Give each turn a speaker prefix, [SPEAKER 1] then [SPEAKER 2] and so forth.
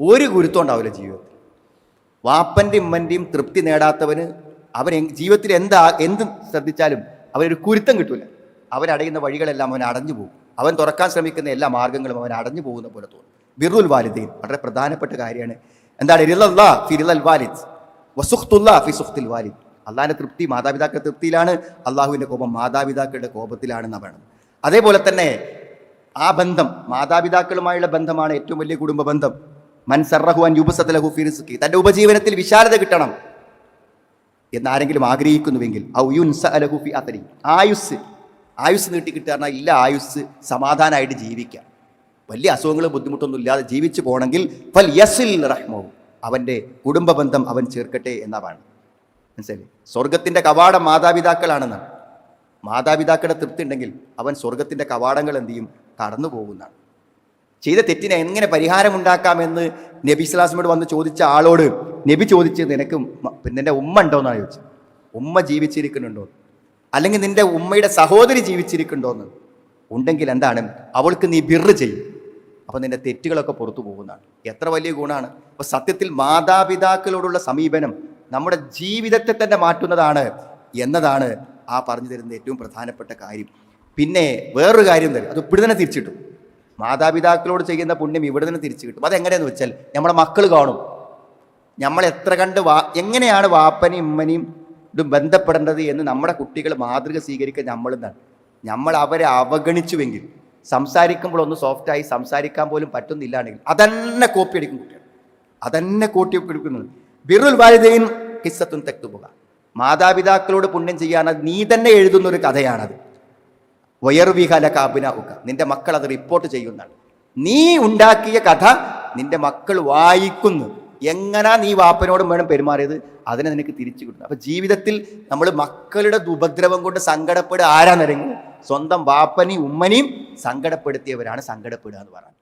[SPEAKER 1] ഒരു ഗുരുത്വം ഉണ്ടാവില്ല ജീവിതത്തിൽ. വാപ്പന്റെയും ഉമ്മന്റെയും തൃപ്തി നേടാത്തവന് അവൻ ജീവിതത്തിൽ എന്താ എന്ത് ശ്രദ്ധിച്ചാലും അവനൊരു കുരുത്തം കിട്ടൂല. അവനടയുന്ന വഴികളെല്ലാം അവൻ അടഞ്ഞു പോകും. അവൻ തുറക്കാൻ ശ്രമിക്കുന്ന എല്ലാ മാർഗങ്ങളും അവൻ അടഞ്ഞു പോകുന്ന പോലെ തോന്നും. ബിറുൽ വാലിദീൻ വളരെ പ്രധാനപ്പെട്ട കാര്യമാണ്. എന്താണ്? ഇരിലല്ലാ ഫിരിലൽ വാലിദ്. വസുഖ്തുല്ലാ ഫി സുഖ്തിൽ വാലിദ്. അള്ളാഹിന്റെ തൃപ്തി മാതാപിതാക്കളുടെ തൃപ്തിയിലാണ്. അള്ളാഹുവിന്റെ കോപം മാതാപിതാക്കളുടെ കോപത്തിലാണെന്ന് പറയണം അതേപോലെ തന്നെ ആ ബന്ധം മാതാപിതാക്കളുമായുള്ള ബന്ധമാണ് ഏറ്റവും വലിയ കുടുംബ ബന്ധം മൻ സർറഹു അൻ യുബസത്തലഹു ഫി റിസ്ഖി. തന്റെ ഉപജീവനത്തിൽ വിശാലത കിട്ടണം എന്നാരെങ്കിലും ആഗ്രഹിക്കുന്നുവെങ്കിൽ ഔ യുൻസ അലഹു ഫി അത്തരി ആയുസ് ആയുസ് നീട്ടി കിട്ടുക ഇല്ല ആയുസ് സമാധാനമായിട്ട് ജീവിക്കാം വലിയ അസുഖങ്ങളും ബുദ്ധിമുട്ടൊന്നും ഇല്ലാതെ ജീവിച്ചു പോകണമെങ്കിൽ ഫൽ യസിൽ റഹ്മവും അവന്റെ കുടുംബ ബന്ധം അവൻ ചേർക്കട്ടെ എന്നതാണ്. മനസ്സിലായി സ്വർഗത്തിന്റെ കവാടം മാതാപിതാക്കളാണെന്നാണ്. മാതാപിതാക്കളുടെ തൃപ്തി ഉണ്ടെങ്കിൽ അവൻ സ്വർഗത്തിന്റെ കവാടങ്ങൾ എന്ത് ചെയ്യും? കടന്നു പോകുന്നതാണ് ചെയ്ത തെറ്റിനെ എങ്ങനെ പരിഹാരമുണ്ടാക്കാമെന്ന് നബി ഇസ്ലാസിനോട് വന്ന് ചോദിച്ച ആളോട് നബി ചോദിച്ച് നിനക്ക് നിന്റെ ഉമ്മ ഉണ്ടോയെന്നാണ് ചോദിച്ചത്. ഉമ്മ ജീവിച്ചിരിക്കുന്നുണ്ടോ? അല്ലെങ്കിൽ നിന്റെ ഉമ്മയുടെ സഹോദരി ജീവിച്ചിരിക്കുന്നുണ്ടോന്ന്? ഉണ്ടെങ്കിൽ എന്താണ്? അവൾക്ക് നീ ബിറ് ചെയ്യും. അപ്പം നിന്റെ തെറ്റുകളൊക്കെ പുറത്തു പോകുന്നതാണ്. എത്ര വലിയ ഗുണമാണ്. അപ്പോൾ സത്യത്തിൽ മാതാപിതാക്കളോടുള്ള സമീപനം നമ്മുടെ ജീവിതത്തെ തന്നെ മാറ്റുന്നതാണ് എന്നതാണ് ആ പറഞ്ഞു തരുന്ന ഏറ്റവും പ്രധാനപ്പെട്ട കാര്യം. പിന്നെ വേറൊരു കാര്യം തരും അത് ഇവിടെ തന്നെ തിരിച്ചിട്ടു. മാതാപിതാക്കളോട് ചെയ്യുന്ന പുണ്യം ഇവിടെ നിന്ന് തിരിച്ചു കിട്ടും. അതെങ്ങനെയെന്ന് വെച്ചാൽ നമ്മുടെ മക്കൾ കാണും. നമ്മൾ എത്ര കണ്ട് വാ എങ്ങനെയാണ് വാപ്പനെയും ഉമ്മനെയും ഇതും ബന്ധപ്പെടേണ്ടത് എന്ന് നമ്മുടെ കുട്ടികൾ മാതൃക സ്വീകരിക്കാൻ നമ്മളെന്താണ് നമ്മൾ അവരെ അവഗണിച്ചുവെങ്കിൽ സംസാരിക്കുമ്പോൾ ഒന്ന് സോഫ്റ്റായി സംസാരിക്കാൻ പോലും പറ്റുന്നില്ലാണെങ്കിൽ അതന്നെ കോപ്പി അടിക്കും കുട്ടികൾ. അതന്നെ കോട്ടി എടുക്കുന്നത്. ബിറുൽ വാലിദൈൻ കിസ്സത്തുൻ തെക്കുപോക മാതാപിതാക്കളോട് പുണ്യം ചെയ്യാൻ അത് നീ തന്നെ എഴുതുന്ന ഒരു കഥയാണത്. വയർവിഹല കാബിനാവുക നിന്റെ മക്കൾ അത് റിപ്പോർട്ട് ചെയ്യുന്നതാണ്. നീ ഉണ്ടാക്കിയ കഥ നിന്റെ മക്കൾ വായിക്കുന്നു. എങ്ങനാ നീ വാപ്പനോടും വേണം പെരുമാറിയത്? അതിനെ നിനക്ക് തിരിച്ചു കിട്ടുന്നു അപ്പൊ ജീവിതത്തിൽ നമ്മൾ മക്കളുടെ ഉപദ്രവം കൊണ്ട് സങ്കടപ്പെടുക ആരാന്നറിയെങ്കിൽ സ്വന്തം വാപ്പനെയും ഉമ്മനെയും സങ്കടപ്പെടുത്തിയവരാണ് സങ്കടപ്പെടുക എന്ന് പറയുന്നത്.